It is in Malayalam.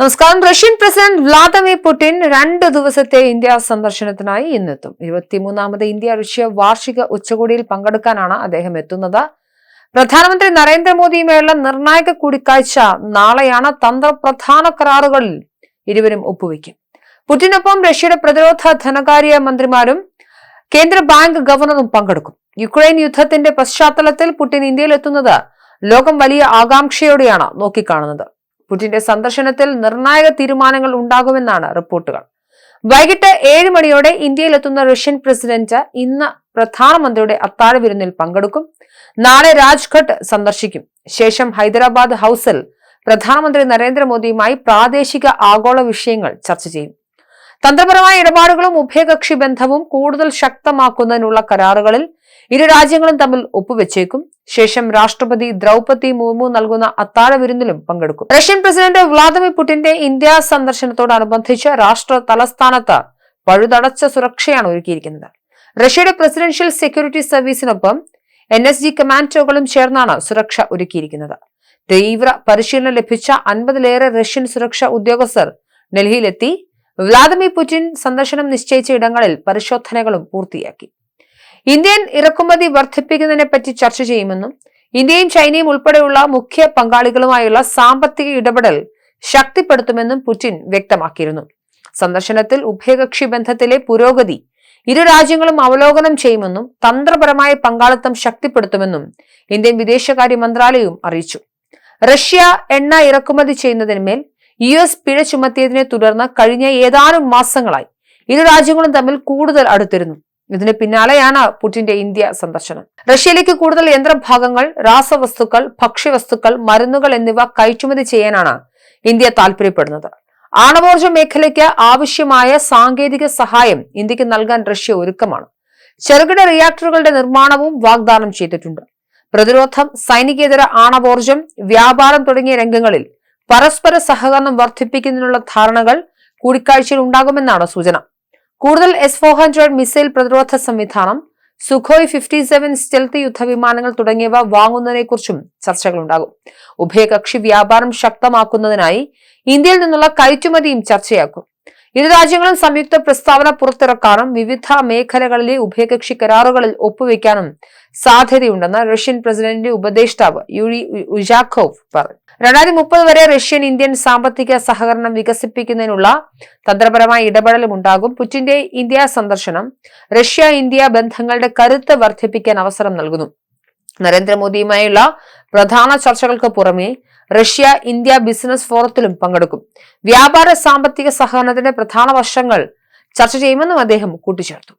നമസ്കാരം. റഷ്യൻ പ്രസിഡന്റ് വ്ളാദിമിർ പുടിൻ രണ്ട് ദിവസത്തെ ഇന്ത്യ സന്ദർശനത്തിനായി ഇന്നെത്തും. ഇരുപത്തിമൂന്നാമത് ഇന്ത്യ റഷ്യ വാർഷിക ഉച്ചകോടിയിൽ പങ്കെടുക്കാനാണ് അദ്ദേഹം എത്തുന്നത്. പ്രധാനമന്ത്രി നരേന്ദ്രമോദിയുമായുള്ള നിർണായക കൂടിക്കാഴ്ച നാളെയാണ് തന്ത്രപ്രധാന കരാറുകളിൽ ഇരുവരും ഒപ്പുവെക്കും. പുടിനൊപ്പം റഷ്യയുടെ പ്രതിരോധ ധനകാര്യ മന്ത്രിമാരും കേന്ദ്ര ബാങ്ക് ഗവർണറും പങ്കെടുക്കും. യുക്രൈൻ യുദ്ധത്തിന്റെ പശ്ചാത്തലത്തിൽ പുടിൻ ഇന്ത്യയിലെത്തുന്നത് ലോകം വലിയ ആകാംക്ഷയോടെയാണ് നോക്കിക്കാണുന്നത്. പുടിന്റെ സന്ദർശനത്തിൽ നിർണായക തീരുമാനങ്ങൾ ഉണ്ടാകുമെന്നാണ് റിപ്പോർട്ടുകൾ. വൈകിട്ട് ഏഴ് മണിയോടെ ഇന്ത്യയിലെത്തുന്ന റഷ്യൻ പ്രസിഡന്റ് ഇന്ന് പ്രധാനമന്ത്രിയുടെ അത്താഴ വിരുന്നിൽ പങ്കെടുക്കും. നാളെ രാജ്ഘട്ട് സന്ദർശിക്കും. ശേഷം ഹൈദരാബാദ് ഹൌസിൽ പ്രധാനമന്ത്രി നരേന്ദ്രമോദിയുമായി പ്രാദേശിക ആഗോള വിഷയങ്ങൾ ചർച്ച ചെയ്യും. തന്ത്രപരമായ ഇടപാടുകളും ഉഭയകക്ഷി ബന്ധവും കൂടുതൽ ശക്തമാക്കുന്നതിനുള്ള കരാറുകളിൽ ഇരു രാജ്യങ്ങളും തമ്മിൽ ഒപ്പുവെച്ചേക്കും. ശേഷം രാഷ്ട്രപതി ദ്രൗപതി മുർമു നൽകുന്ന അത്താഴ വിരുന്നിലും പങ്കെടുക്കും. റഷ്യൻ പ്രസിഡന്റ് വ്ളാദിമിർ പുടിന്റെ ഇന്ത്യ സന്ദർശനത്തോടനുബന്ധിച്ച് രാഷ്ട്ര തലസ്ഥാനത്ത് പഴുതടച്ച സുരക്ഷയാണ് ഒരുക്കിയിരിക്കുന്നത്. റഷ്യയുടെ പ്രസിഡൻഷ്യൽ സെക്യൂരിറ്റി സർവീസിനൊപ്പം എൻ എസ് ജി കമാൻഡോകളും ചേർന്നാണ് സുരക്ഷ ഒരുക്കിയിരിക്കുന്നത്. തീവ്ര പരിശീലനം ലഭിച്ച അൻപതിലേറെ റഷ്യൻ സുരക്ഷാ ഉദ്യോഗസ്ഥർ ഡൽഹിയിലെത്തി വ്ളാദിമിർ പുടിൻ സന്ദർശനം നിശ്ചയിച്ച ഇടങ്ങളിൽ പരിശോധനകളും പൂർത്തിയാക്കി. ഇന്ത്യൻ ഇറക്കുമതി വർദ്ധിപ്പിക്കുന്നതിനെ പറ്റി ചർച്ച ചെയ്യുമെന്നും ഇന്ത്യയും ചൈനയും ഉൾപ്പെടെയുള്ള മുഖ്യ പങ്കാളികളുമായുള്ള സാമ്പത്തിക ഇടപെടൽ ശക്തിപ്പെടുത്തുമെന്നും പുടിൻ വ്യക്തമാക്കിയിരുന്നു. സന്ദർശനത്തിൽ ഉഭയകക്ഷി ബന്ധത്തിലെ പുരോഗതി ഇരു രാജ്യങ്ങളും അവലോകനം ചെയ്യുമെന്നും തന്ത്രപരമായ പങ്കാളിത്തം ശക്തിപ്പെടുത്തുമെന്നും ഇന്ത്യൻ വിദേശകാര്യ മന്ത്രാലയവും അറിയിച്ചു. റഷ്യ എണ്ണ ഇറക്കുമതി ചെയ്യുന്നതിന്മേൽ യു എസ് പിഴ ചുമത്തിയതിനെ തുടർന്ന് കഴിഞ്ഞ ഏതാനും മാസങ്ങളായി ഇരു രാജ്യങ്ങളും തമ്മിൽ കൂടുതൽ അടുത്തിരുന്നു. ഇതിന് പിന്നാലെയാണ് പുടിന്റെ ഇന്ത്യ സന്ദർശനം. റഷ്യയിലേക്ക് കൂടുതൽ യന്ത്രഭാഗങ്ങൾ രാസവസ്തുക്കൾ ഭക്ഷ്യവസ്തുക്കൾ മരുന്നുകൾ എന്നിവ കയറ്റുമതി ചെയ്യാനാണ് ഇന്ത്യ താൽപര്യപ്പെടുന്നത് ആണവോർജ മേഖലയ്ക്ക് ആവശ്യമായ സാങ്കേതിക സഹായം ഇന്ത്യയ്ക്ക് നൽകാൻ റഷ്യ ഒരുക്കമാണ്. ചെറുകിട റിയാക്ടറുകളുടെ നിർമ്മാണവും വാഗ്ദാനം ചെയ്തിട്ടുണ്ട്. പ്രതിരോധം സൈനികേതര ആണവോർജം വ്യാപാരം തുടങ്ങിയ രംഗങ്ങളിൽ പരസ്പര സഹകരണം വർദ്ധിപ്പിക്കുന്നതിനുള്ള ധാരണകൾ കൂടിക്കാഴ്ചയിൽ ഉണ്ടാകുമെന്നാണ് സൂചന. കൂടുതൽ എസ് ഫോർ ഹൺഡ്രഡ് മിസൈൽ പ്രതിരോധ സംവിധാനം സുഖോയ് ഫിഫ്റ്റി സെവൻ സ്റ്റെൽത്ത് യുദ്ധവിമാനങ്ങൾ തുടങ്ങിയവ വാങ്ങുന്നതിനെക്കുറിച്ചും ചർച്ചകളുണ്ടാകും. ഉഭയകക്ഷി വ്യാപാരം ശക്തമാക്കുന്നതിനായി ഇന്ത്യയിൽ നിന്നുള്ള കയറ്റുമതിയും ചർച്ചയാക്കും. ഇരു രാജ്യങ്ങളും സംയുക്ത പ്രസ്താവന പുറത്തിറക്കാനും വിവിധ മേഖലകളിലെ ഉഭയകക്ഷി കരാറുകളിൽ ഒപ്പുവെക്കാനും സാധ്യതയുണ്ടെന്ന് റഷ്യൻ പ്രസിഡന്റിന്റെ ഉപദേഷ്ടാവ് യൂറി ഉജാഖോവ് പറഞ്ഞു. രണ്ടായിരത്തി മുപ്പത് വരെ റഷ്യൻ ഇന്ത്യൻ സാമ്പത്തിക സഹകരണം വികസിപ്പിക്കുന്നതിനുള്ള തന്ത്രപരമായ ഇടപെടലും ഉണ്ടാകും. പുറ്റിന്റെ ഇന്ത്യ സന്ദർശനം റഷ്യ ഇന്ത്യ ബന്ധങ്ങളുടെ കരുത്ത് വർദ്ധിപ്പിക്കാൻ അവസരം നൽകുന്നു. നരേന്ദ്രമോദിയുമായുള്ള പ്രധാന ചർച്ചകൾക്ക് പുറമെ റഷ്യ ഇന്ത്യ ബിസിനസ് ഫോറത്തിലും പങ്കെടുക്കും. വ്യാപാര സാമ്പത്തിക സഹകരണത്തിന്റെ പ്രധാന വശങ്ങൾ ചർച്ച ചെയ്യുമെന്നും അദ്ദേഹം കൂട്ടിച്ചേർത്തു.